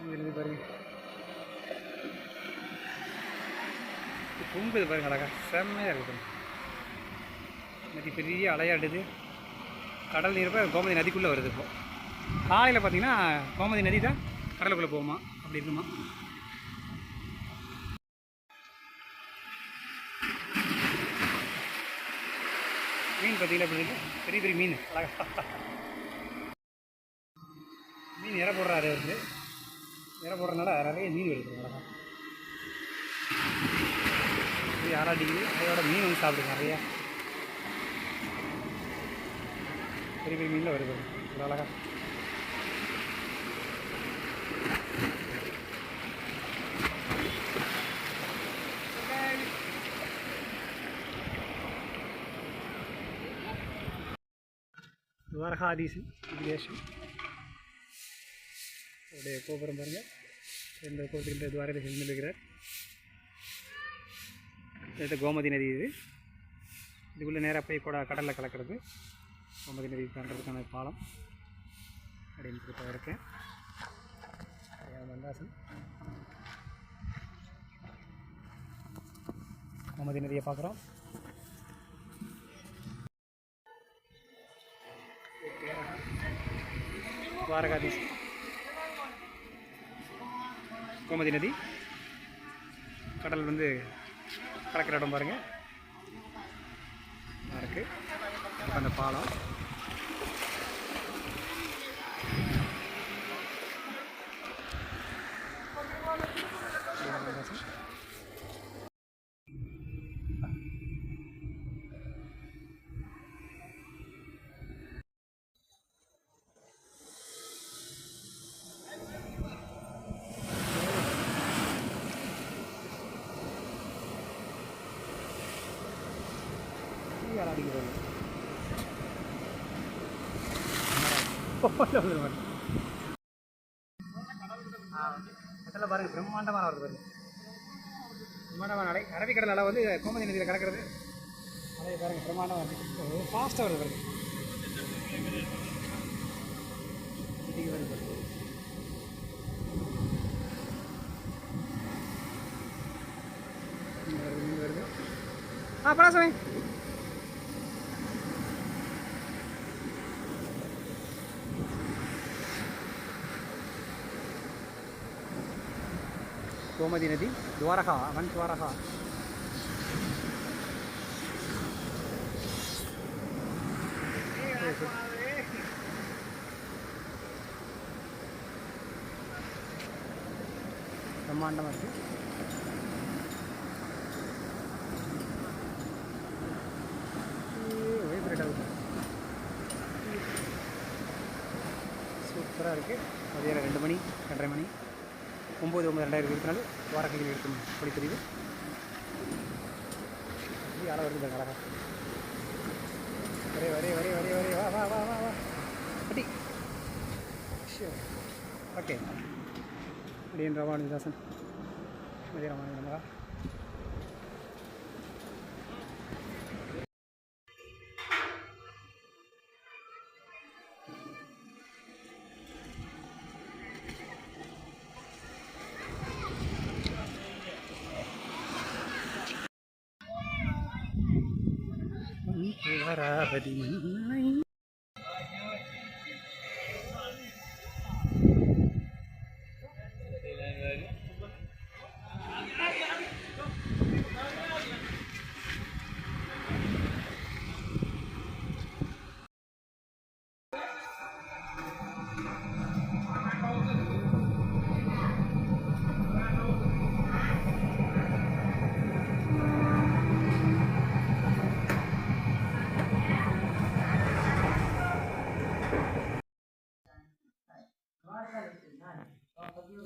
இங்க இருந்து பாருங்க. இது பொங்குது பாருங்க அழகா. செம்மையாக இருக்குது நதி பெரிய அலையாடுது கடல் நீர் கோமதி நதிக்குள்ளே வருது இப்போ. காலையில் பார்த்தீங்கன்னா கோமதி நதி தான் கடலுக்குள்ளே போகுமா? அப்படி இருக்குமா? மீன் பார்த்தீங்கன்னா அப்படி இருக்கு? பெரிய பெரிய மீன். அழகா. மீன் இற போடுறாரு வந்து இற போடுறதுனால நிறைய மீன் எடுக்கிறோம் அழகா இது அதோட மீன் வந்து சாப்பிடுங்க நிறையா. பெரிய பெரிய மீனில் வருது. இவ்வளோ அழகாக துவாரகாதீசன் விதேசம் அவருடைய கோபுரம் பாருங்கள் இந்த கோபுரத்தில் துவாரகாதீசன் நிற்கிறார் இது கோமதி நதி இது. இதுக்குள்ளே நேராக போய் கூட கடலில் கலக்கிறது. கோமதி நதி தாண்டதுக்கான பாலம். அப்படின்னு சொல்லிட்டு இருக்கேன் மந்தாசன். கோமதி நதியை பார்க்குறோம். துவாரகாதீஷ் கோமதி நதி. கடல் வந்து கலக்கிற இடம் பாருங்கள் இருக்குது அந்த பாலம். யார் அடிக்கிறது பாருங்க பிரம்மாண்டமான வருது பிரம்மாண்டமான அலை அரபிக்கடல் அலை வந்து கோமதி நதியில் கலக்கிறது அலையை பாருங்க பிரம்மாண்டமாக வருது ஃபாஸ்ட்டாக வருது வருது ஆ பராசமே கோமதி நதி துவாரகா அவன் துவாரகா பிரம்மாண்டமாக இருக்கு சூப்பராக இருக்குது மதியம் ரெண்டு மணி ரெண்டரை மணி ஒம்பது ஒம்பது ரெண்டாயிரத்தி இருபத்தி நாலு வாரக்கல்வி இருக்கும் அப்படி தெரியுது இது யாரை வருது அழகா. வரே வரே வரே வரே வரே வா வா வா வா வா. அடி. ஓகே. அடியன் ராமானுஜதாசன். மதிய ராமானுஜ நமகா வராவதி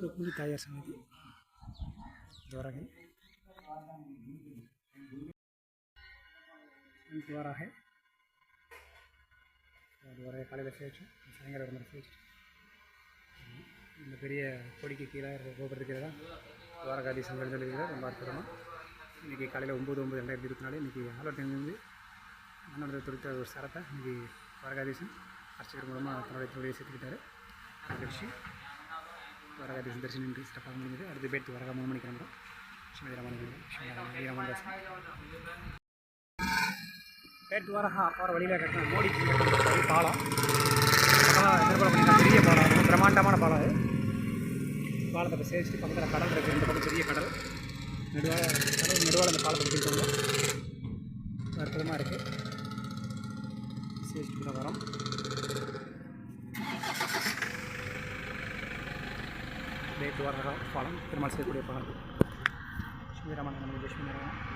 மன்னை ருக்மிணி தாயார் சன்னதி द्वारा है द्वारा है द्वारा காலையில் சேர்த்து சாயங்காலம் ஒரு மாதிரி சேர்த்து இந்த பெரிய கொடிக்கு கீழே கோபுரத்துக்கு கீழே தான் துவாரகாதீசம் எழுந்திருக்கிறது ரொம்ப அற்புதமாக இன்றைக்கி காலையில் ஒம்பது ஒம்பது ரெண்டாயிரத்தி இருபத்தி நாலு இன்றைக்கி ஆலோட்டிலிருந்து மன்னோட துடித்த ஒரு சரத்தை இன்றைக்கி துவாரகாதீசன் அர்ச்சகர் மூலமாக தன்னுடைய தொழிலை சேர்த்துக்கிட்டாரு மகிழ்ச்சி வரகாதீசன் தரிசனம் நின்று சிறப்பாக முடிஞ்சது அடுத்து பேர்த்து வரகா மூணு மணிக்கு கிளம்புறோம் ஸ்ரீமதி ராமானுஜன் ராமதாஸ் பேட்டு வரகா போகிற வழியில் கட்டின மோடி பாலம். பெரிய பாலம். ரொம்ப பிரம்மாண்டமான பாலம் அது. பாலத்தை இப்போ சேர்த்து பக்கத்தில் கடல் இருக்குது இந்த பக்கம் பெரிய கடல். நெடுவாக கடல் நெடுவாக அந்த பாலத்தை கட்டியிருக்காங்க அற்புதமாக இருக்குது சேர்த்து கூட வரோம் பேட்டு பாலம் திருமல் செய்யக்கூடிய பாலம் ஸ்ரீராமன் நம்ம லட்சுமி நாராயணன்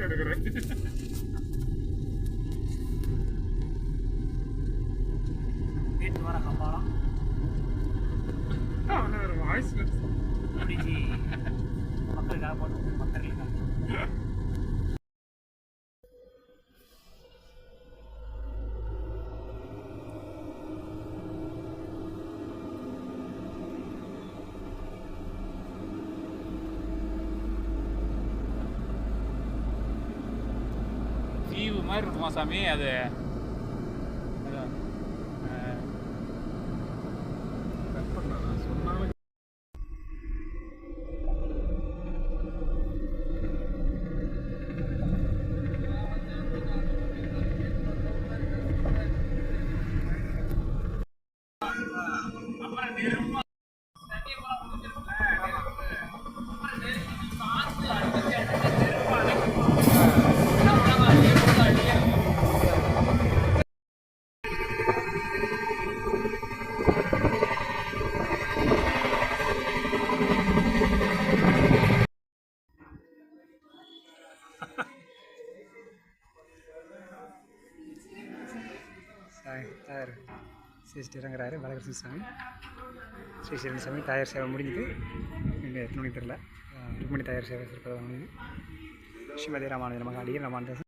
பாலை எடுக்கிறேன் வீட்டு வர பாலம் வாய்ஸ் முடிஞ்சு மக்களுக்காக போட்டு மக்களுக்காக மாதிரி இருக்குமா சாமி அது தாய் தாயார் ஸ்ரீ ஸ்ரீ இறங்குறாரு பாலகிருஷ்ண சாமி ஸ்ரீ ஸ்ரீரங்க சாமி தாயார் சேவை முடிஞ்சுது. இங்கே எத்தனை மணி தெரில ருக்மணி மணி தாயார் சேவை சிறப்பாக முடியுது ஸ்ரீமதி ராமானுஜன் மகா அடிகள்